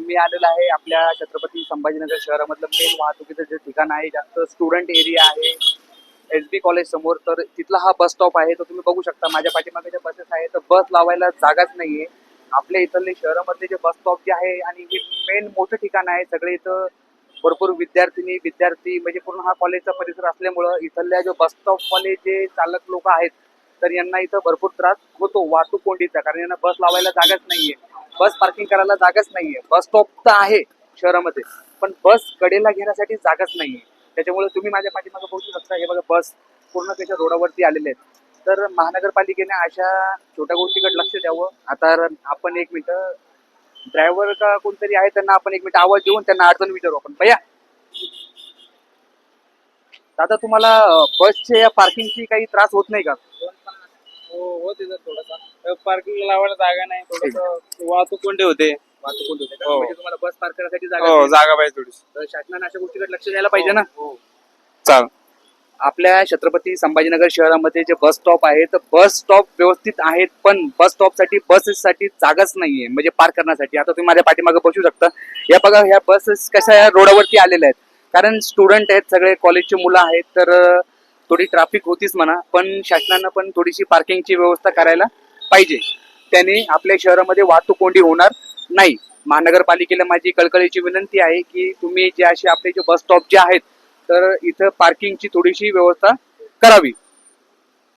मी आलेलो आहे. आपल्या छत्रपती संभाजीनगर शहरामधलं मेन वाहतुकीचं जे ठिकाण आहे जास्त स्टुडंट एरिया आहे. एस बी कॉलेज समोर तर तिथला हा बस स्टॉप आहे. तो तुम्ही बघू शकता. माझ्या पाठीमागे ज्या बसेस आहे तर बस लावायला जागाच नाहीये. आपल्या इथले शहरामधले जे बस स्टॉप जे आहे आणि हे मेन मोठं ठिकाण आहे सगळे इथं भरपूर विद्यार्थिनी विद्यार्थी म्हणजे पूर्ण हा कॉलेजचा परिसर असल्यामुळं इथल्या जो बस स्टॉपवाले जे चालक लोक आहेत तर यांना इथं भरपूर त्रास होतो वाहतूक कोंडीचा. कारण यांना बस लावायला जागाच नाहीये. बस पार्किंग करायला जागाच नाहीये. बस स्टॉप तर आहे शहरामध्ये पण बस कडेला घेण्यासाठी जागाच नाहीये. त्याच्यामुळे तुम्ही माझ्या पाठीमागे बघू शकता हे बघा बस पूर्ण त्याच्या रोडावरती आलेले आहेत. तर महानगरपालिकेने अशा छोट्या गोष्टीकडे लक्ष द्यावं. आता आपण एक मिनिटं ड्रायव्हर का कोणतरी आहे त्यांना आपण एक मिनिट आवाज देऊन त्यांना अडचण विचारू आपण. भैया. दादा तुम्हाला बसचे या पार्किंगची काही त्रास होत नाही का? हो होते जर थोडासा. पार्किंग लावायला जागा नाही थोडस वाहतूक कोंडी होते? वाहतूक होत होते? का? हो. म्हणजे तुम्हाला बस पार्क करण्यासाठी जागा हो नाही. जागा पाहिजे थोडी तर शासनाने अशा गोष्टीकडे लक्ष द्यायला पाहिजे ना? चाल आपल्या छत्रपती संभाजीनगर शहरामध्ये जे बस स्टॉप आहे तर बस स्टॉप व्यवस्थित आहेत पण बस स्टॉपसाठी बसेस साठी जागाच नाहीये. म्हणजे पार्क करण्यासाठी. आता तुम्ही माझ्या पाठीमागे बसू शकता. या बघा ह्या बसेस कशा या रोडावरती आलेल्या आहेत. कारण स्टुडंट आहेत सगळे कॉलेजचे मुलं आहेत तर अं, थोडी ट्रॅफिक होतीच म्हणा पण शासनानं पण थोडीशी पार्किंगची व्यवस्था करायला पाहिजे. त्याने आपल्या शहरामध्ये वाहतूक कोंडी होणार नाही. महानगरपालिकेला माझी कळकळीची विनंती आहे की तुम्ही जे असे आपले जे बस स्टॉप जे आहेत तर इथं पार्किंगची थोडीशी व्यवस्था करावी.